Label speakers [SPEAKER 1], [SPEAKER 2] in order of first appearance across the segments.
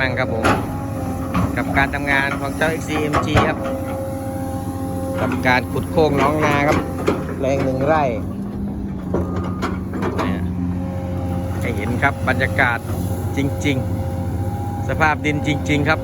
[SPEAKER 1] บ้างครับผม กับการทำงานของเจ้า XCMG ครับ กับการขุดโค้งน้องนาครับ แรงหนึ่งไร่เนี่ยให้เห็นครับบรรยากาศจริง ๆ สภาพดินจริง ๆ ครับ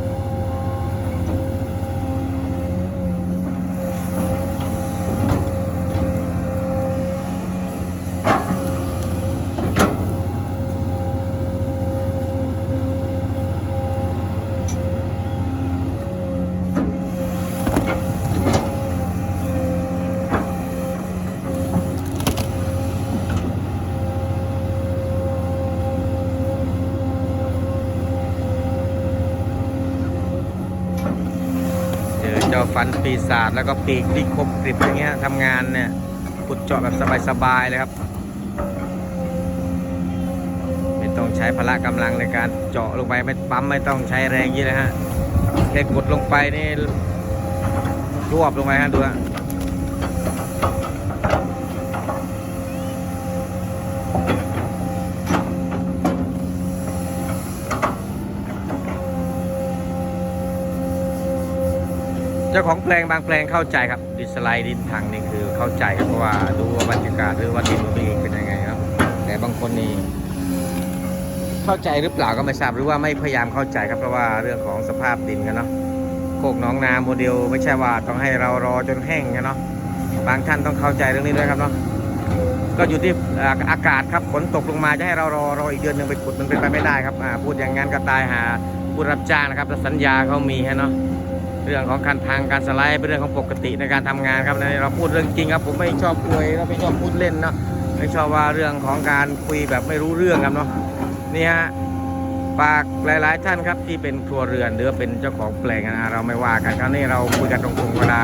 [SPEAKER 1] าฟันปีศาจแล้วก็ปีกที่คมกริบอย่างเงี้ยทำงานเนี่ยขุดเจาะแบบสบายๆเลยครับ ไม่ต้องใช้พละกำลังในการเจาะลงไปไม่ปั๊มไม่ต้องใช้แรงเยอะเลยฮะแค่กดลงไปนี่รวบลงไปฮะดูฮะ จ้าของแปลงบางแปลงเข้าใจครับ ดิสไลด์ดินถังนี่คือเข้าใจครับเพราะว่าดูว่าบรรยากาศหรือว่าดินตัวเองเป็นยังไงครับ แต่บางคนนี่เข้าใจหรือเปล่าก็ไม่ทราบหรือว่าไม่พยายามเข้าใจครับเพราะว่าเรื่องของสภาพดินกันเนาะโคกหน้องนาโมเดล ไม่ใช่ว่าต้องให้เรารอจนแห้งกันเนาะบางท่านต้องเข้าใจเรื่องนี้ด้วยครับเนาะก็อยู่ที่อากาศครับฝนตกลงมาจะให้เรารอรออีกเดือนหนึ่งไปขุดมันเป็นไปไม่ได้ครับพูดอย่างนั้นก็ตายหาผู้รับจ้างนะครับแต่สัญญาเขามีฮะเนาะ เรื่องของการทางการสไลด์เป็นเรื่องของปกติในการทำงานครับในเราพูดเรื่องจริงครับ ผมไม่ชอบอวยแล้วไม่ชอบพูดเล่นเนาะไม่ชอบว่าเรื่องของการคุยแบบไม่รู้เรื่องครับเนาะนี่ฮะฝากหลาย ๆ ท่านครับที่เป็นครัวเรือนหรือเป็นเจ้าของแปลงนะเราไม่ว่ากันคราวนี้เราคุยกันตรงๆเวลา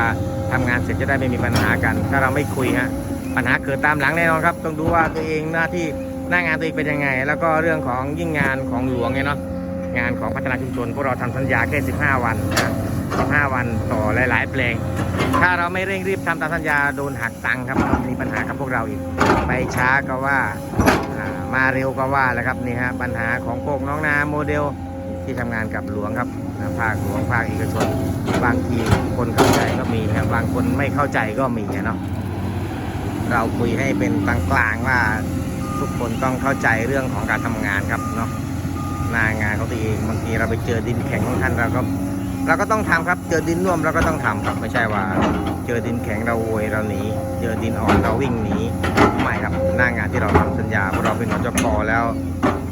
[SPEAKER 1] ทำงานเสร็จจะได้ไม่มีปัญหากัน ถ้าเราไม่คุยฮะปัญหาเกิดตามหลังแน่นอนครับ ต้องดูว่าตัวเองหน้าที่หน้างานตัวเองเป็นยังไง แล้วก็เรื่องของยิ่งงานของหลวงไงเนาะ งานของพัฒนาชุมชนพวกเราทำสัญญาแค่ 15 วันนะ15 วันต่อหลายๆแปลง ถ้าเราไม่เร่งรีบทำตามสัญญาโดนหักตังค์ครับมีปัญหากับพวกเราอีก ไปช้าก็ว่ามาเร็วก็ว่าแหล้วครับนี่ฮะปัญหาของโคกน้องนาโมเดลที่ทำงานกับหลวงครับภาคหลวงภาคเอกชน บางทีคนเข้าใจก็มีครับางคนไม่เข้าใจก็มีเนาะเราคุยให้เป็นกลางๆว่าทุกคนต้องเข้าใจเรื่องของการทำงานครับเนาะ นางานของตัวเองบางทีเราไปเจอดินแข็งของท่านเราก็เราก็ต้องทำครับ เจอดินน่วมเราก็ต้องทำครับไม่ใช่ว่า เจอดินแข็งเราโวยเราหนี เจอดินอ่อนเราวิ่งหนีไม่ครับหน้างานที่เราทำสัญญาเพราะเราเป็นนจกแล้ว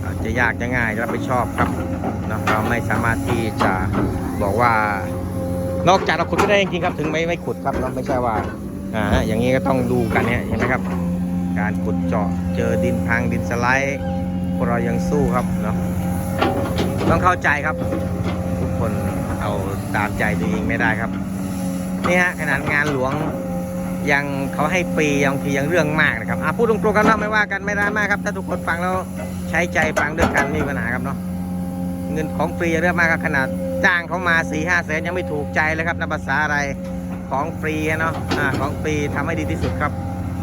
[SPEAKER 1] เอ่อจะยากจะง่ายรับผิดชอบครับเนาะเราไม่สามารถที่จะบอกว่านอกจากเราขุดไม่ได้จริงครับ ถึงไม่ไม่ขุดครับเราไม่ใช่ว่าอ่าอย่างนี้ก็ต้องดูกันเนี่ยเห็นไหมครับ การขุดเจาะเจอดินพังดินสไลด์พวกเรายังสู้ครับเนาะ ต้องเข้าใจครับ ทุกคนเอาตามใจตัวเองไม่ได้ครับนี่ฮะขนาดงานหลวงยังเขาให้ฟรีบางทียังเรื่องมากนะครับอะพูดตรงๆกันเนาะไม่ว่ากันไม่ได้มากครับ ถ้าทุกคนฟังแล้วใช้ใจฟังด้วยกันไม่มีปัญหาครับเนาะเงินของฟรีเรื่องมากครับขนาดจ้างเขามาสี่ห้าแสนยังไม่ถูกใจเลยครับนับภาษาอะไรของฟรีเนาะอ่าของฟรีทำให้ดีที่สุดครับ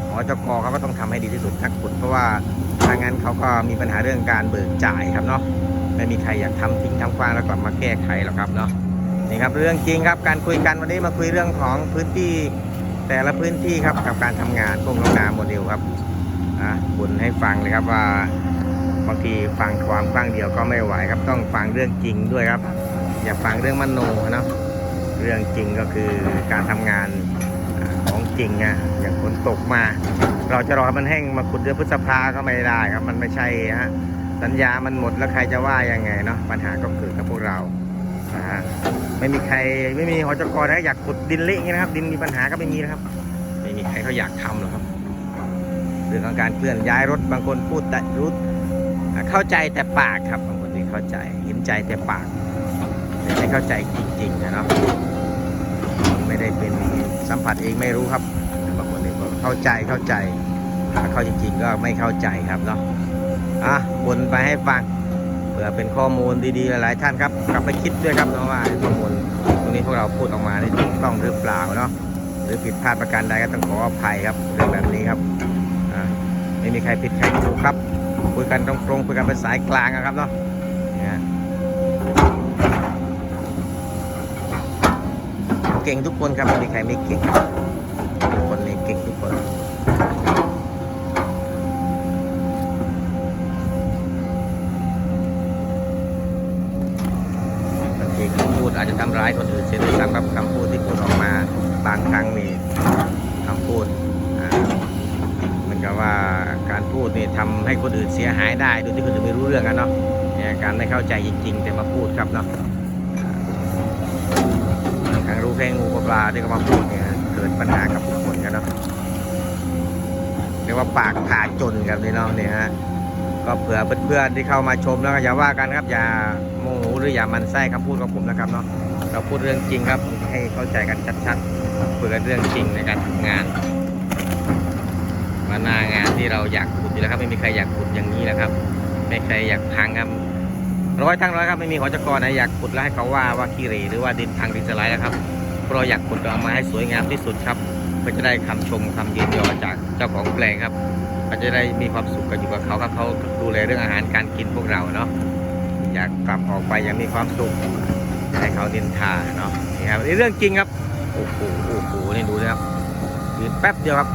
[SPEAKER 1] หอจกเขาก็ต้องทำให้ดีที่สุดทักขุดเพราะว่าถ้างั้นเขาก็มีปัญหาเรื่องการเบิกจ่ายครับเนาะ ไม่มีใครอยากทำทิ้งทำกว้างแล้วกลับมาแก้ไขหรอกครับเนาะนี่ครับเรื่องจริงครับการคุยกันวันนี้มาคุยเรื่องของพื้นที่แต่ละพื้นที่ครับกับการทำงานพวกโรงนาโมเดลครับอะบุญให้ฟังเลยครับว่าบางทีฟังความฟังเดียวก็ไม่ไหวครับต้องฟังเรื่องจริงด้วยครับ อย่าฟังเรื่องมโนเนาะเรื่องจริงก็คือการทำงานของจริงอะอย่างฝนตกมา เราจะรอให้มันแห้งมาขุดเดือนพฤษภาก็ไม่ได้ครับมันไม่ใช่ฮะ สัญญามันหมดแล้วใครจะว่ายังไงเนาะปัญหาก็เกิดกับพวกเรานะฮะไม่มีใครไม่มีหอจกรนะอยากขุดดินเละอย่างนี้นะครับ ดินมีปัญหาก็ไม่มีนะครับ ไม่มีใครเขาอยากทำหรอกครับเรื่องของการเคลื่อนย้ายรถบางคนพูดแต่รู้เข้าใจแต่ปากครับบางคนที่เข้าใจเห็นใจแต่ปากแต่ไม่เข้าใจจริงๆนะเนาะไม่ได้เป็นสัมผัสเองไม่รู้ครับบางคนที่บอกเข้าใจเข้าใจถ้าเข้าจริงๆก็ไม่เข้าใจครับเนาะ อะบนไปให้ฟังเผื่อเป็นข้อมูลดีๆหลายๆท่านครับ กลับไปคิดด้วยครับว่าข้อมูลตรงนี้พวกเราพูดออกมาได้ถูกต้องหรือเปล่าเนาะหรือผิดพลาดประการใดก็ต้องขออภัยครับเรื่องแบบนี้ครับอไม่มีใครผิดใครถูกครับ คุยกันตรงๆคุยกันเป็นสายกลางครับเนาะเก่งทุกคนครับไม่มีใครไม่เก่งทุกคนเลยเก่งทุกคน จะทำร้ายคนอื่นเสียด้วยซ้ำครับคำพูดที่พูดออกมาบางครั้งนี่คำพูดเหมันกับว่าการพูดนี่ทำให้คนอื่นเสียหายได้โดยที่คนอื่นไม่รู้เรื่องกันเนาะเนี่ยการไม่เข้าใจจริง ๆ แต่มาพูดครับเนาะอ่าบางครั้งรู้แค่งูกับปลาที่เขามาพูดเนี่ยเกิดปัญหากับบุคคลกันเนาะเรียกว่าปากผ่าจนครับพี่น้องเนี่ยฮะก็เผื่อเพื่อนๆที่เข้ามาชมแล้วก็อย่าว่ากันครับอย่า โมโหรืออย่ามันไส้คำพูดของผมนะครับเนาะเราพูดเรื่องจริงครับ ให้เข้าใจกันชัดๆเพื่อเรื่องจริงในการทำงานมาหน้างานที่เราอยากขุดอยู่แล้วครับไม่มีใครอยากขุดอย่างนี้นะครับ ไม่ใครอยากพังครับร้อยทั้งร้อยครับไม่มีหัวจักรไหนอยากขุดแล้วให้เขาว่าว่าขี้เหร่หรือว่าดินพังดินสไลด์นะครับเพราะเราอยากขุดเอามาให้สวยงามที่สุดครับเพื่อจะได้คำชมคำยืนยอจากเจ้าของแปลงครับก็จะได้มีความสุขกันอยู่กับเขาครับเขาดูแลเรื่องอาหารการกินพวกเราเนาะ อยากกลับออกไปอย่างมีความสุขให้เขาดินทาเนาะนี่ครับนี่เรื่องจริงครับโอ้โหโอ้โหนี่ดูนะครับยืนแป๊บเดียวครับ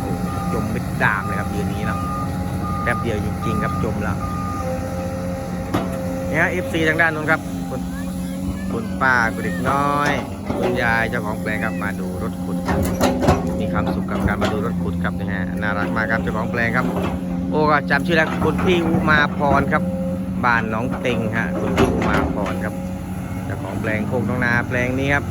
[SPEAKER 1] โอ้จมไม่ดามเลยครับยืนนี้เนาะแป๊บเดียวจริงๆครับจมแล้วเนี่ยเอฟซีทางด้านนู้นครับคุณคุณป้าคุณเด็กน้อยคุณยายเจ้าของแปลงครับมาดูรถขุด มีความสุขกับการมาดูรถขุดครับนะฮะน่ารักมากครับเจ้าของแปลงครับ โอ้ก็จำชื่อแล้วคุณพี่อุมาพรครับ บ้านน้องเต็งฮะคุณพี่อุมาพรครับเจ้าของแปลงโคกน้องนาแปลงนี้ครับ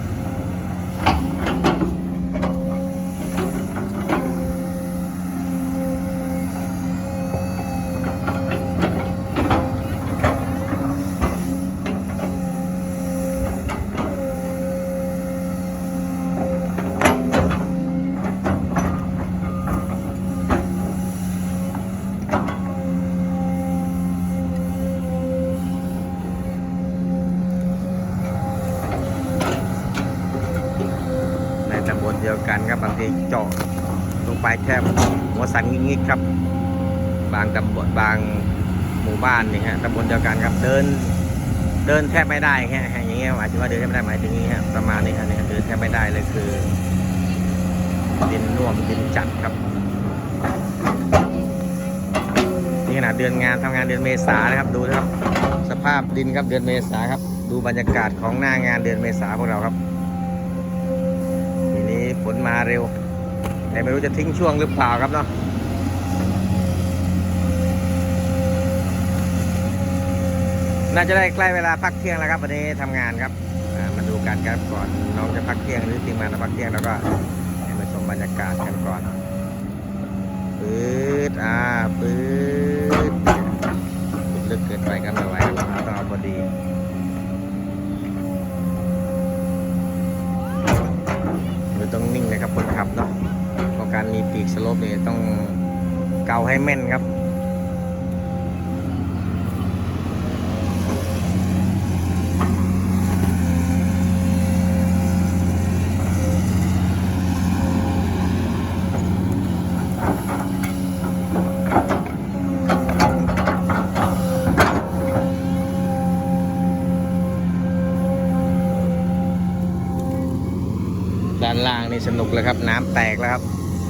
[SPEAKER 1] ดียวกันครับบางทีเจาะลงไปแค่หัวสันงิกๆครับ บางตำบลบางหมู่บ้านนี่ฮะตำบลเดียวกันครับเดิน เดินแทบไม่ได้แค่อย่างเงี้ยหมายถึงว่าเดินแทบไม่ได้หมายถึงอย่างเงี้ยประมาณนี้ครับเนี่ยเดินแทบไม่ได้เลยคือดินน่วมดินจัดครับนี่ขนาดเดือนงานทำงานเดือนเมษานะครับดูนะครับ สภาพดินครับเดือนเมษาครับ ดูบรรยากาศของหน้างานเดือนเมษาพวกเราครับ ฝนมาเร็ว แต่ไม่รู้จะทิ้งช่วงหรือเปล่าครับเนาะน่าจะได้ใกล้เวลาพักเที่ยงแล้วครับวันนี้ทำงานครับมาดูกันครับก่อนน้องจะพักเที่ยงหรือทีมงานจะพักเที่ยงแล้วก็ให้มาชมบรรยากาศกันก่อนปื๊ดอ่าปื๊ดลึกเกินไปกันไม่ไหวครับต้องเอาพอดี ครับนขับเนาะเพราะการมีปีกสโลปเนี่ยต้องเกาให้แม่นครับ สนุกเลยครับ น้ำแตกแล้วครับ